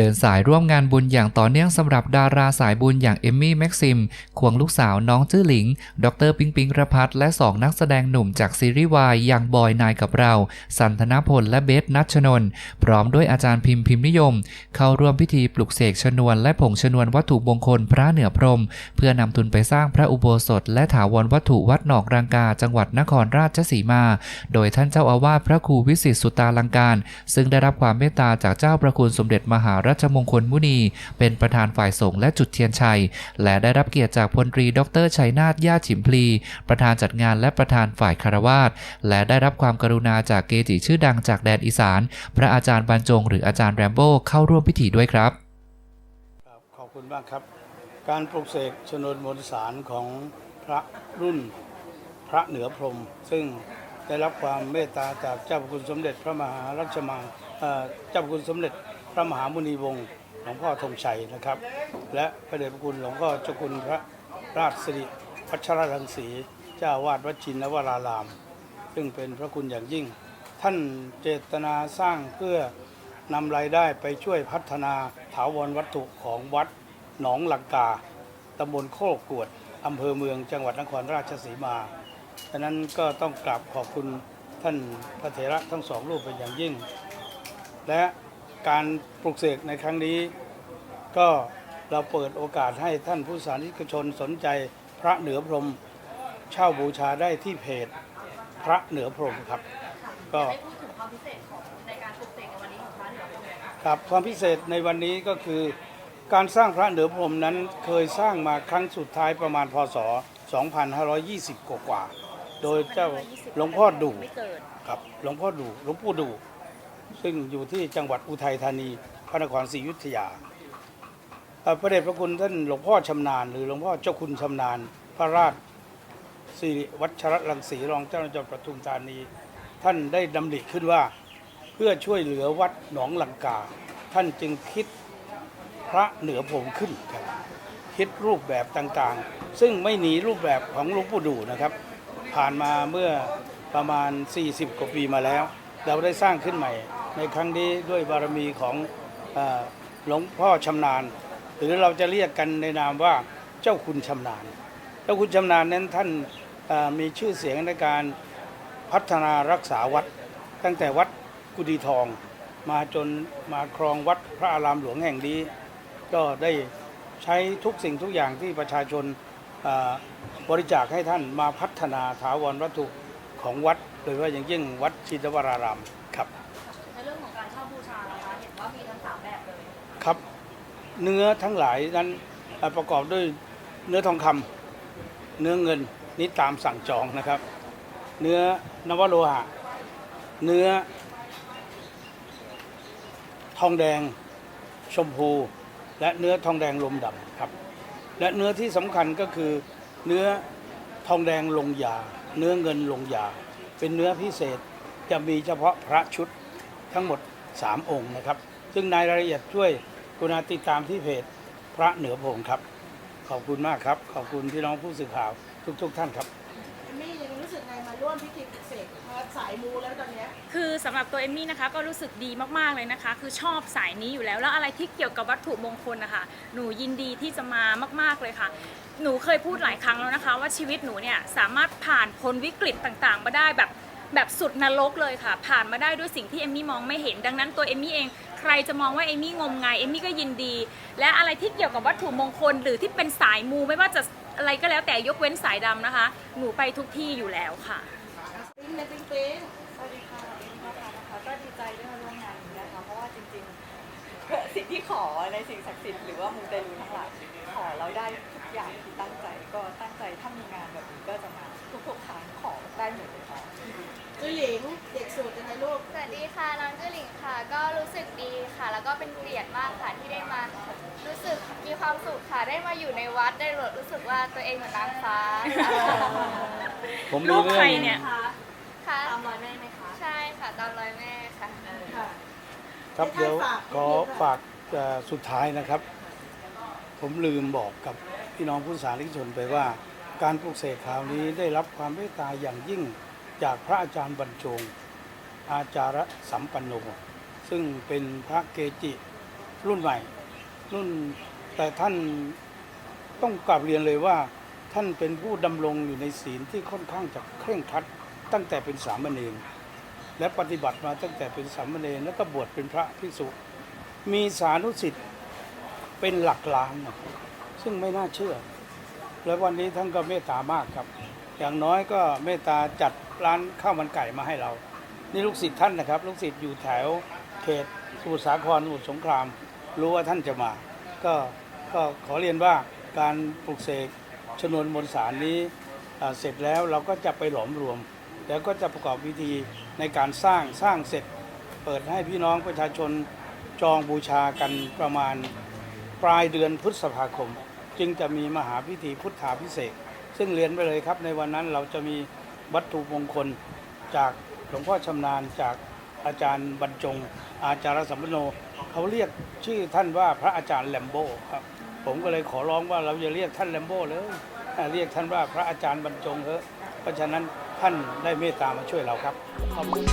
เดินสายร่วมงานบุญอย่างต่อเนื่องสำหรับดาราสายบุญอย่างเอมมี่แม็กซิม ควงลูกสาวน้องจื้อหลิง ดรปิงปิงระพัฒน์และสองนักแสดงหนุ่มจากซีรีส์วายอย่างบอยนายกับเรา สันทนาพลและเบสนัชชนน พร้อมด้วยอาจารย์พิมพ์พิมพ์นิยม เข้าร่วมพิธีปลุกเสกชนวนและผงชนวนวัตถุมงคลพระเหนือพรหมเพื่อนำทุนไปสร้างพระอุโบสถ และถาวรวัตถุวัดหนองรังกา จังหวัดนครราชสีมา โดยท่านเจ้าอาวาสพระครูวิสิตสุตาลังการ ซึ่งได้รับความเมตตาจากเจ้าประคุณสมเด็จมหารััชมงคลมุนี เป็นประธานฝ่ายสงฆ์และจุดเทียนชัย และได้รับเกียรติจากพลตรี ดรชัยนาทญาติฉิมพลี ประธานจัดงานและประธานฝ่ายคารวาสและได้รับความกรุณาจากเกจิชื่อดังจากแดนอีสาน พระอาจารย์บรรจง หรืออาจารย์แรมโบ้เข้าร่วมพิธีด้วยครับ ขอบคุณมากครับ การปลุกเสกชนวนมนต์สารของพระรุ่นพระเหนือพรม ซึ่งได้รับความเมตตาจากเจ้าพระคุณสมเด็จพระมหารัชมังเอ่อเจ้าพระคุณสมเด็จ พระมหามุนีวงศ์หลวงพ่อธงชัยนะครับ และพระเดชพระคุณหลวงพ่อเจ้าคุณพระราชสิริพัชรรังสีเจ้าวาดวัดชินวราราม ซึ่งเป็นพระคุณอย่างยิ่ง ท่านเจตนาสร้างเพื่อนำรายได้ไปช่วยพัฒนาถาวรวัตถุของวัดหนองหลังกาตำบลโคกกวดอำเภอเมืองจังหวัดนครราชสีมาฉะนั้นก็ต้องกราบขอบคุณท่านพระเถระทั้งสองรูปเป็นอย่างยิ่ง และ การปลุกเสกในครั้งนี้ ก็เราเปิดโอกาสให้ท่านผู้สาธารนิกชนสนใจพระเหนือพรมเช่าบูชาได้ที่เพจพระเหนือพรมครับ ก็ได้พูดถึงความพิเศษของในการปลุกเสกในวันนี้ของพระเหนือพรหมคะครับความพิเศษในวันนี้ก็คือ การสร้างพระเหนือพรมนั้นเคยสร้างมาครั้งสุดท้ายประมาณพศ 2520 กว่าๆโดยเจ้าหลวงพ่อดูไม่เกิด ครับหลวงพ่อดูหลวงปู่ดู ซึ่งอยู่ที่จังหวัดอุทัยธานีพระนครศรีอยุธยาพระเดชพระคุณท่านหลวงพ่อชำนาญ หรือหลวงพ่อเจ้าคุณชำนาญ พระราชสิริวัชรรังสีรองเจ้าหน้าที่ปทุมธานี ท่านได้ดำริขึ้นว่าเพื่อช่วยเหลือวัดหนองลังกา ท่านจึงคิดพระเหนือผมขึ้นครับคิดรูปแบบต่างๆ ซึ่งไม่หนีรูปแบบของหลวงปู่ดูนะครับ ผ่านมาเมื่อประมาณ 40 กว่าปีมาแล้ว เราได้สร้างขึ้นใหม่ ในครั้งนี้ด้วยบารมีของหลวงพ่อชำนาญ หรือเราจะเรียกกันในนามว่าเจ้าคุณชำนาญ เจ้าคุณชำนาญนั้นท่านมีชื่อเสียงในการพัฒนารักษาวัด ตั้งแต่วัดกุดีทอง มาจนมาครองวัดพระอารามหลวงแห่งนี้ ก็ได้ใช้ทุกสิ่งทุกอย่างที่ประชาชนบริจาคให้ท่านมาพัฒนาถาวรวัตถุของวัด โดยเฉพาอย่างยิ่งวัดชินวราราม เนื้อทั้งหลายนั้นประกอบด้วยเนื้อทองคำเนื้อเงินนี่ตามสั่งจองนะครับ เนื้อนวโลหะ เนื้อ ทองแดงชมพู และเนื้อทองแดงลมดำครับ และเนื้อที่สำคัญก็คือเนื้อทองแดงลงยา เนื้อเงินลงยา เป็นเนื้อพิเศษจะมีเฉพาะพระชุดทั้งหมด 3 องค์นะครับ ซึ่งในรายละเอียดช่วย กรุณาติดตามที่เพจพระเหนือพงครับ ขอบคุณมากครับ ขอบคุณพี่น้องผู้สื่อข่าวทุก ๆท่านครับ เอมมี่ยังรู้สึกไงมาร่วมพิธีปลุกเสกพระสายมูแล้วตอนเนี้ยคือสำหรับตัวเอมมี่นะคะก็รู้สึกดีมากๆเลยนะคะ คือชอบสายนี้อยู่แล้ว แล้วอะไรที่เกี่ยวกับวัตถุมงคลนะคะหนูยินดีที่จะมามากๆเลยค่ะ หนูเคยพูดหลายครั้งแล้วนะคะ ว่าชีวิตหนูเนี่ยสามารถผ่านพ้นวิกฤตต่างๆ มาได้แบบ แบบสุดนรกเลยค่ะ ผ่านมาได้ด้วยสิ่งที่เอมมี่มองไม่เห็น ดังนั้นตัวเอมมี่เองใครจะมองว่าเอมมี่งมงายเอมมี่ก็ยินดี และอะไรที่เกี่ยวกับวัตถุมงคล หรือที่เป็นสายมูไม่ว่าจะอะไรก็แล้วแต่ยกเว้นสายดำนะคะ หนูไปทุกที่อยู่แล้วค่ะ ปิ๊งเลยปิ๊งปิ๊งสวัสดีค่ะเอ็มนะคะนะคะ ก็ดีใจได้มาร่วมงานนี้นะคะ เพราะว่าจริงๆ สิ่งที่ขอในสิ่งศักดิ์สิทธิ์หรือว่ามูเตลูทั้งหลายขอเราได้ทุกอย่างที่ตั้งใจ แล้วก็เป็นเกียรติมากค่ะที่ได้มารู้สึกมีความสุขค่ะได้มาอยู่ในวัดได้รู้สึกว่าตัวเองเหมือนนางฟ้าค่ะผมมีลูกเรื่ใคอรงเนี่ยค่ะตามรอยแม่ไหมคะใช่ค่ะตามรอยแม่ค่ะค่ะครับให้ท่านเดี๋ยวฝากขอนิดนึงค่ะฝากเอ่อสุดท้ายนะครับ ผมลืมบอกกับพี่น้องผู้สาธารนิกชนไปว่า การปลุกเสกคราวนี้ได้รับความเมตตาอย่างยิ่งจากพระอาจารย์บรรจงอาจารย์สัมปันโน ซึ่งเป็นพระเกจิรุ่นใหม่ รุ่นแต่ท่านต้องกลับเรียนเลยว่า ท่านเป็นผู้ดำรงอยู่ในศีลที่ค่อนข้างจะเคร่งครัดตั้งแต่เป็นสามเณรและปฏิบัติมาตั้งแต่เป็นสามเณรแล้วก็บวชเป็นพระภิกษุ มีสานุสิทธิ์เป็นหลักล้านนะซึ่งไม่น่าเชื่อ แล้ววันนี้ท่านก็เมตตามากครับ อย่างน้อยก็เมตตาจัดร้านข้าวมันไก่มาให้เรา นี่ลูกศิษย์ท่านนะครับ ลูกศิษย์อยู่แถว เขตสมุทรสาครสมุทรสงคราม รู้ว่าท่านจะมา ก็ก็ขอเรียนว่าการปลุกเสกชนวนมนต์สารนี้เสร็จแล้วเราก็จะไปหลอมรวม แล้วก็จะประกอบพิธีในการสร้างสร้างเสร็จ เปิดให้พี่น้องประชาชนจองบูชากันประมาณปลายเดือนพฤษภาคม จึงจะมีมหาพิธีพุทธาพิเศษ ซึ่งเรียนไปเลยครับในวันนั้นเราจะมีวัตถุมงคลจากหลวงพ่อชำนาญจาก อาจารย์บรรจง อาจารย์สัมปโนเขาเรียกชื่อท่านว่าพระอาจารย์แลมโบ้ครับ ผมก็เลยขอร้องว่าเราจะเรียกท่านแลมโบ้เลยเรียกท่านว่าพระอาจารย์บรรจงเถอะเพราะฉะนั้นท่านได้เมตตามาช่วยเราครับขอบคุณ